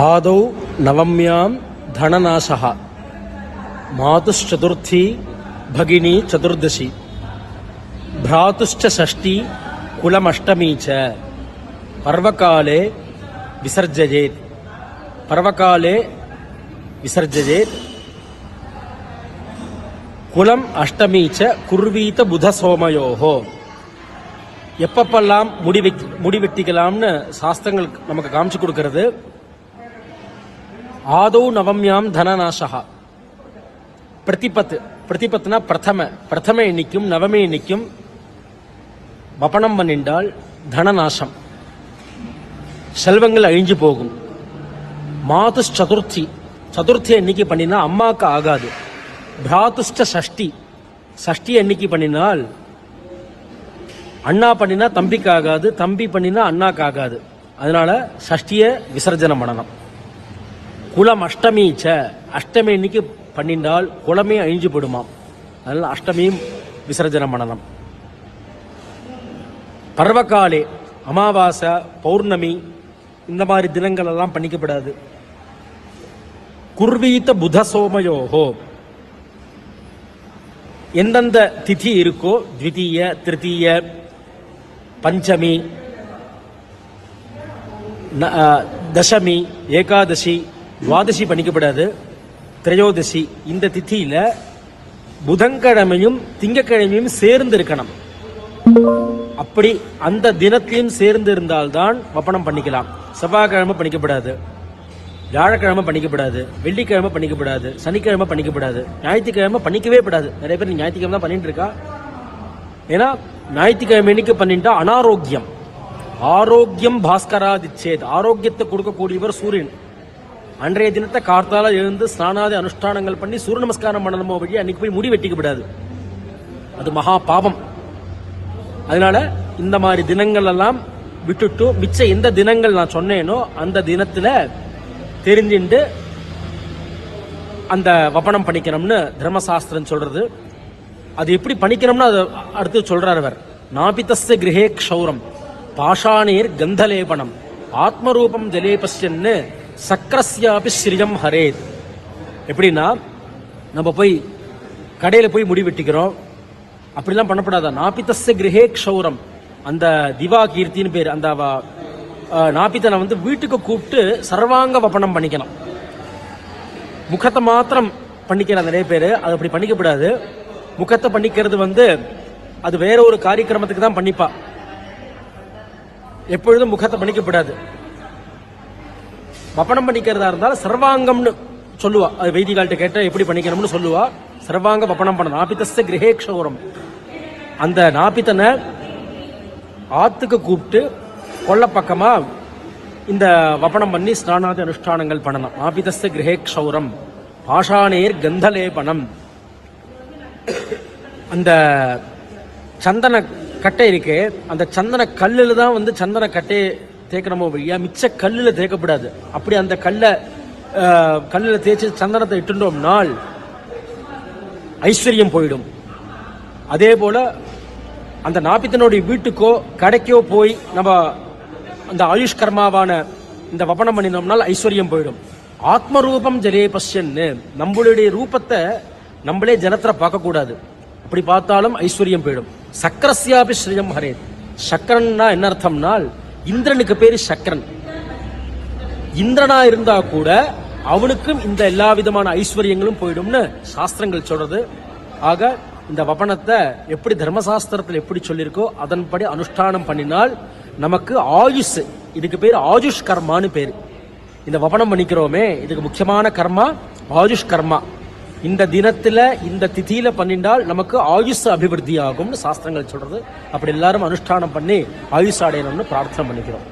ஆதௌ நவம்யாம் தனநாசகா மாதுச்சதுர்த்தி பகினி சதுர்தசி பிராத்துஷ்ட சஷ்டி குலமஷ்டமி ச பர்வகாலே விசர்ஜயேத் பர்வகாலே விசர்ஜயேத் குலம் அஷ்டமி ச குர்வீத புத எப்பப்பெல்லாம் முடி வெட்டி முடி சாஸ்திரங்கள் நமக்கு காமிச்சு கொடுக்கறது? ஆதௌ நவம்யாம் தனநாசகா பிரதிபத் பிரதிபத்னா பிரதம பிரதம எண்ணிக்கும் நவம எண்ணிக்கும் வபனம் பண்ணின்றால் தனநாசம். செல்வங்கள் அழிஞ்சு போகும். மாது சதுர்த்தி சதுர்த்தி எண்ணிக்கை பண்ணினா அம்மாவுக்கு ஆகாது. பிராத்துஷ்ட சஷ்டி சஷ்டி எண்ணிக்கை பண்ணினால் அண்ணா பண்ணினா தம்பிக்கு ஆகாது தம்பி பண்ணினா அண்ணாக்கு ஆகாது. அதனால சஷ்டியை விசர்ஜனம் பண்ணணும். குலம் அஷ்டமி ச. அஷ்டமி இன்னைக்கு பண்ணிண்டால் குலமே அழிஞ்சு போடுமாம் அதனால் அஷ்டமியும் விசர்ஜனம் பண்ணணும் பர்வகாலே அமாவாசை பௌர்ணமி இந்த மாதிரி தினங்கள் எல்லாம் பண்ணிக்கப்படாது. குர்வீத்த புத சோமயோகோ எந்தெந்த திதி இருக்கோ த்விதீய திருத்தீய பஞ்சமி ந- தசமி ஏகாதசி துவாதசி பண்ணிக்கப்படாது. திரையோதசி இந்த திதியில புதன்கிழமையும் திங்கக்கிழமையும் சேர்ந்து இருக்கணும். அப்படி அந்த தினத்திலையும் சேர்ந்து இருந்தால்தான் வப்பனம் பண்ணிக்கலாம். செவ்வாய்க்கிழமை பண்ணிக்கப்படாது. வியாழக்கிழமை பண்ணிக்கப்படாது. வெள்ளிக்கிழமை பண்ணிக்கப்படாது. சனிக்கிழமை பண்ணிக்கப்படாது. ஞாயிற்றுக்கிழமை பண்ணிக்கவே படாது. நிறைய பேர் ஞாயிற்றுக்கிழமை தான் பண்ணிட்டு இருக்கா? ஏன்னா ஞாயிற்றுக்கிழமை இன்னைக்கு பண்ணிட்டா அனாரோக்கியம். ஆரோக்கியம் பாஸ்கராதிச்சேத். ஆரோக்கியத்தை கொடுக்கக்கூடியவர் சூரியன். அன்றைய தினத்தை கார்த்தால எழுந்து ஸ்நானாதி அனுஷ்டானங்கள் பண்ணி சூரிய நமஸ்காரம் பண்ணணுமோ வழி அன்னைக்கு போய் முடி வெட்டிக்கப்படாது அது மகா பாபம். அதனால இந்த மாதிரி தினங்கள் எல்லாம் விட்டுட்டு மிச்ச எந்த தினங்கள் நான் சொன்னேனோ அந்த தினத்துல தெரிஞ்சுண்டு அந்த வப்பனம் பண்ணிக்கணும்னு தர்மசாஸ்திரம் சொல்றது. அது எப்படி பண்ணிக்கணும்னு அது அடுத்து சொல்றார் அவர். நாபிதஸ்ய கிரகே க்ஷௌரம். பாஷாணீர் கந்தலேபனம். ஆத்மரூபம் ஜலேபஸ்யன்னு சக்கரஸ்யாபி ஸ்ரீயம் ஹரேத். எப்படின்னா நம்ம போய் கடையில் போய் முடி வெட்டிக்கிறோம். அப்படிலாம் பண்ணப்படாதா? நாபிதஸ்ய கிரகே க்ஷௌரம். அந்த திவா கீர்த்தின்னு பேர் அந்த நாபித்தனை வந்து வீட்டுக்கு கூப்பிட்டு சர்வாங்க வப்பனம் பண்ணிக்கலாம் முகத்தை மாத்திரம் பண்ணிக்கிற நிறைய பேர். அது அப்படி பண்ணிக்கப்படாது. முகத்தை பண்ணிக்கிறது வந்து அது வேற ஒரு காரியக்கிரமத்துக்கு தான் பண்ணிப்பா. எப்பொழுதும் முகத்தை பண்ணிக்கப்படாது. வப்பனம் பண்ணிக்கிறதா இருந்தாலும் சர்வாங்கம்னு சொல்லுவா. அது வைத்திகால்கிட்ட கேட்டால் எப்படி பண்ணிக்கணும்னு சொல்லுவா. சர்வாங்க வப்பனம் பண்ண நாபிதஸ்த கிரகேக்ஷோரம் அந்த நாபித்தனை ஆத்துக்கு கூப்பிட்டு கொள்ள பக்கமாக இந்த வப்பனம் பண்ணி ஸ்நானாதி அனுஷ்டானங்கள் பண்ணலாம். நாபிதஸ்த கிரகேக்ஷௌரம் பாஷாணேர் கந்தலேபனம். அந்த சந்தன கட்டை இருக்கு அந்த சந்தன கல்லில் தான் வந்து சந்தன கட்டையை தேய்க்கணுமோ வழியா மிச்ச கல்லில் தேய்க்கப்படாது. அப்படி அந்த கல்லை கல்லில் தேய்ச்சி சந்தனத்தை இட்டுட்டோம்னால் ஐஸ்வர்யம் போயிடும். அதே போல் அந்த நாப்பித்தனுடைய வீட்டுக்கோ கடைக்கோ போய் நம்ம அந்த ஆயுஷ் கர்மாவான இந்த வபனம் பண்ணினோம்னால் ஐஸ்வர்யம் போயிடும். ஆத்மரூபம் ஜலே பஷ்யன்னு. நம்மளுடைய ரூபத்தை நம்மளே ஜனத்தில் பார்க்கக்கூடாது. அப்படி பார்த்தாலும் ஐஸ்வர்யம் போயிடும். சக்கரஸ்யாபி ஸ்ரீயம் ஹரேத். சக்கரன்னா என்ன அர்த்தம்னால் இந்திரனுக்கு பேரு சக்கரன். இந்திரனா இருந்தா கூட அவனுக்கும் இந்த எல்லா விதமான ஐஸ்வர்யங்களும் போயிடும்னு சாஸ்திரங்கள் சொல்றது. ஆக இந்த வபனத்தை எப்படி தர்மசாஸ்திரத்தில் எப்படி சொல்லியிருக்கோ அதன்படி அனுஷ்டானம் பண்ணினால் நமக்கு ஆயுஷ் இதுக்கு பேர் ஆயுஷ் கர்மான்னு பேர். இந்த வபனம் பண்ணிக்கிறோமே இதுக்கு முக்கியமான கர்மா ஆயுஷ் கர்மா இந்த தினத்துல இந்த திதியில பண்ணிண்டால் நமக்கு ஆயுஷ் அபிவிருத்தி ஆகும்னு சாஸ்திரங்கள் சொல்றது. அப்படி எல்லாரும் அனுஷ்டானம் பண்ணி ஆயுஷ் அடையணும்னு பிரார்த்தனை பண்ணிக்கிறோம்.